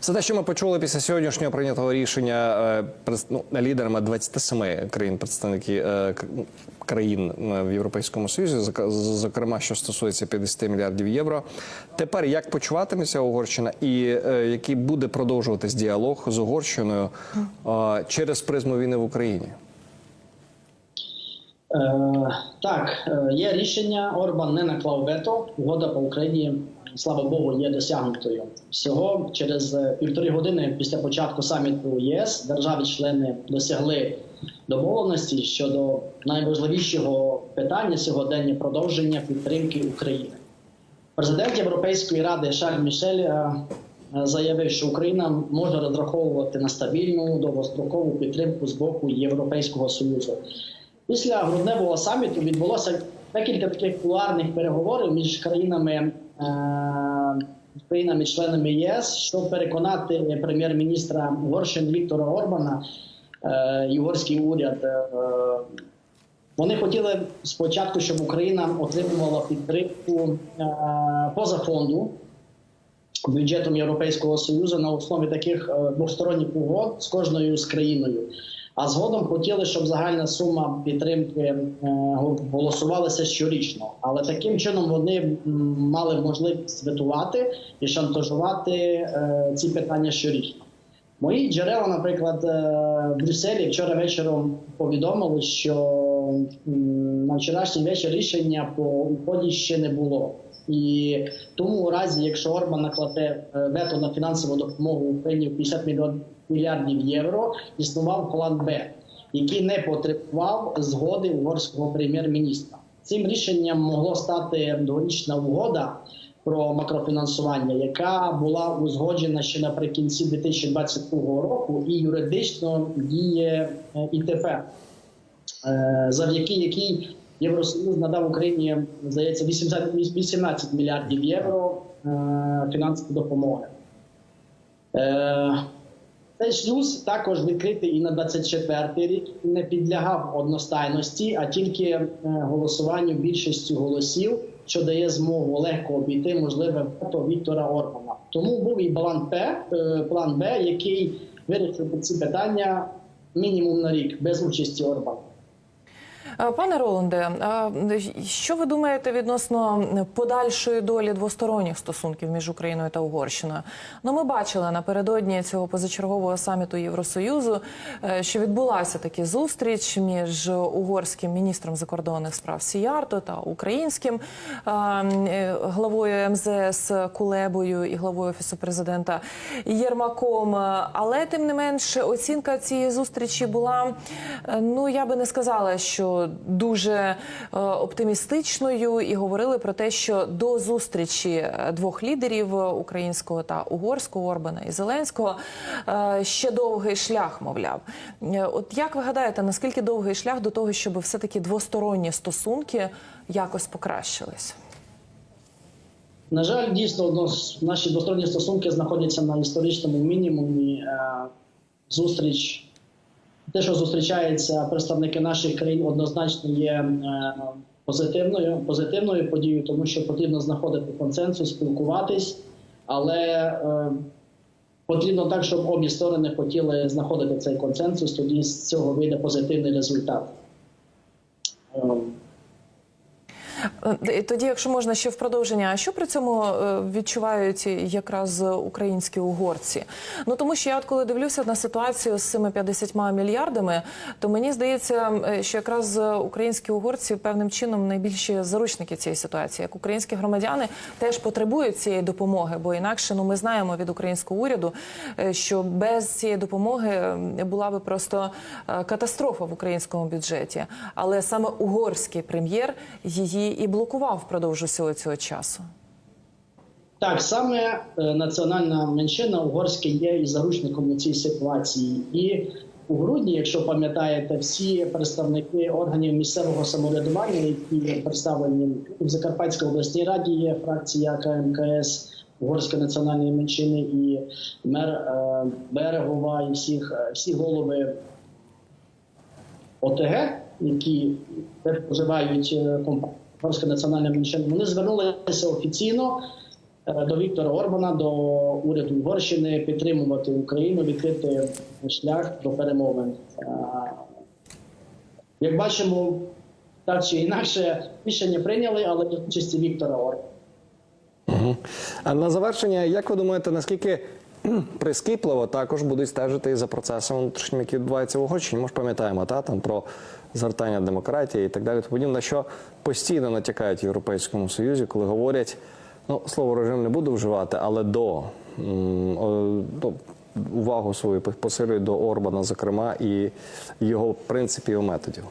Все те, що ми почули після сьогоднішнього прийнятого рішення е, ну, лідерами 27 країн, представники е, країн е, в Європейському Союзі, зокрема, що стосується 50 мільярдів євро. Тепер як почуватиметься Угорщина і який буде продовжуватись діалог з Угорщиною через призму війни в Україні? Е, так, є рішення. Орбан не наклав вето. Угода по Україні, слава Богу, є досягнутою. Всього через е, півтори години після початку саміту ЄС держави-члени досягли домовленості щодо найважливішого питання сьогодення продовження підтримки України. Президент Європейської ради Шарль Мішель е, е, заявив, що Україна може розраховувати на стабільну довгострокову підтримку з боку Європейського союзу. Після грудневого саміту відбулося декілька таких кулуарних переговорів між країнами. е, Країнами-членами ЄС, щоб переконати прем'єр-міністра Угорщини Віктора Орбана е, і угорський уряд е, вони хотіли спочатку, щоб Україна отримувала підтримку поза фонду бюджетом Європейського союзу на основі таких двосторонніх угод з кожною з країною. А згодом хотіли, щоб загальна сума підтримки е, голосувалася щорічно. Але таким чином вони мали можливість витувати і шантажувати е, ці питання щорічно. Мої джерела, наприклад, е, в Брюсселі вчора вечором повідомили, що на вчорашній вечір рішення по уході ще не було. І тому у разі, якщо Орбан накладе вето на фінансову допомогу Україні в 50 мільйон- мільярдів євро, існував план Б, який не потребував згоди угорського прем'єр-міністра. Цим рішенням могло стати дворічна угода про макрофінансування, яка була узгоджена ще наприкінці 2022 року, і юридично діє е, і тепер, Е, завдяки якій Євросоюз надав Україні, здається, 80 18 мільярдів євро е, фінансової допомоги. Цей шлюз також відкритий і на 24 рік не підлягав одностайності, а тільки е, голосуванню більшістю голосів, що дає змогу легко обійти можливе вето Віктора Орбана. Тому був і план П, е, план Б, який вирішив ці питання мінімум на рік без участі Орбана. Е, Пане Роланде, е, що ви думаєте відносно подальшої долі двосторонніх стосунків між Україною та Угорщиною? Ну, ми бачили напередодні цього позачергового саміту Євросоюзу, е, що відбулася таки зустріч між угорським міністром закордонних справ Сіярто та українським главою МЗС Кулебою і главою офісу президента Єрмаком. Але тим не менш, оцінка цієї зустрічі була, ну я би не сказала, що дуже е, оптимістичною, і говорили про те, що до зустрічі е, двох лідерів е, українського та угорського Орбана і Зеленського ще довгий шлях, мовляв. От як ви гадаєте, наскільки довгий шлях до того, щоб все таки двосторонні стосунки якось покращились? На жаль, дійсно наші двосторонні стосунки знаходяться на історичному мінімумі. Зустріч, те, що зустрічаються представники наших країн, однозначно є е, позитивною, позитивною подією, тому що потрібно знаходити консенсус, спілкуватись, але е, потрібно так, щоб обі сторони хотіли знаходити цей консенсус, тоді з цього вийде позитивний результат. Е, Е, Тоді, якщо можна ще в продовження, а що при цьому е, відчувають якраз українські угорці? Ну тому що я от коли дивлюся на ситуацію з цими 50 мільярдами, то мені здається, е, що якраз українські угорці певним чином найбільші заручники цієї ситуації, як українські громадяни теж потребують цієї допомоги, бо інакше ну ми знаємо від українського уряду, е, що без цієї допомоги е, була би просто е, катастрофа в українському бюджеті. Але саме угорський прем'єр її і блокував впродовж усього цього часу. Так, саме е, національна меншина угорська є і заручником у цій ситуації. І у грудні, якщо пам'ятаєте, всі представники органів місцевого самоврядування, які представлені в Закарпатській обласній раді, є фракція КМКС Угорської національної меншини і мер е, Берегова, і всіх, е, всі голови ОТГ, які проживають компанія Угорська національна меншина, вони звернулися офіційно е, до Віктора Орбана, до уряду Угорщини підтримувати Україну, відкрити шлях до перемовин. Е, Як бачимо, так чи інакше рішення прийняли, але в участі Віктора Орбана. Мгм. А на завершення, як ви думаєте, наскільки прискіпливо також будуть стежити і за процесом внутрішнім, який відбувається в Угорщині? Ми ж пам'ятаємо та там про згортання демократії і так далі. тому на що постійно натякають в Європейському Союзі, коли говорять, ну слово режим не буду вживати, але до ну, увагу свою посилюють до Орбана, зокрема, і його принципів і методів.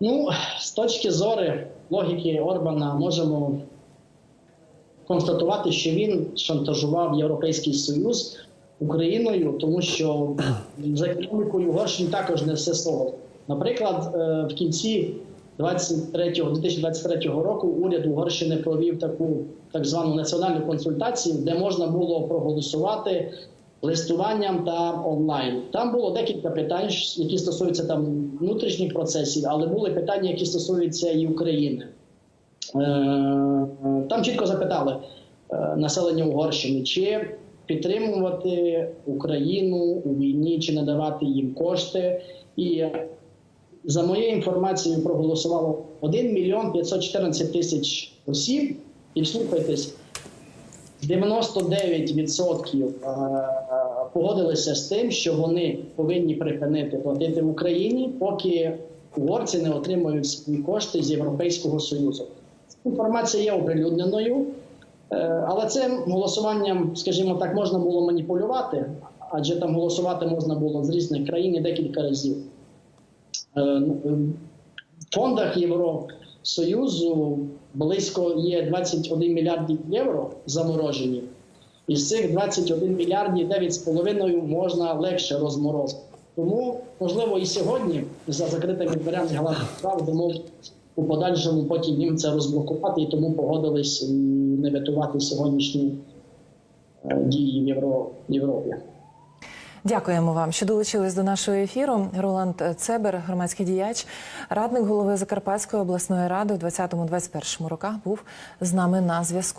Ну, з точки зору логіки Орбана, можемо констатувати, що він шантажував Європейський Союз Україною, тому що за економікою Угорщини також не все слово. Наприклад, е, в кінці 23, 2023 року уряд Угорщини провів таку так звану національну консультацію, де можна було проголосувати листуванням та онлайн. Там було декілька питань, які стосуються там внутрішніх процесів, але були питання, які стосуються і України. Е, Там чітко запитали е, населення Угорщини, чи підтримувати Україну у війні, чи надавати їм кошти. І за моєю інформацією проголосувало 1 мільйон 514 тисяч осіб. І слухайтесь, 99% е, погодилися з тим, що вони повинні припинити платити в Україні, поки угорці не отримують свої кошти з Європейського Союзу. Інформація є оприлюдненою, е, але цим голосуванням, скажімо так, можна було маніпулювати, адже там голосувати можна було з різних країн декілька разів. Е, В фондах Євросоюзу близько є 21 мільярдів євро заморожені. Із цих 21 мільярдів 9,5 можна легше розморозити. Тому, можливо, і сьогодні за закритими дверями галактик справ домов у подальшому потім їм це розблокувати і тому погодились не врятувати сьогоднішні е, дії в Євро- Європі. Дякуємо вам, що долучились до нашого ефіру. Роланд Цебер, громадський діяч, радник голови Закарпатської обласної ради у 2020-2021 роках, був з нами на зв'язку.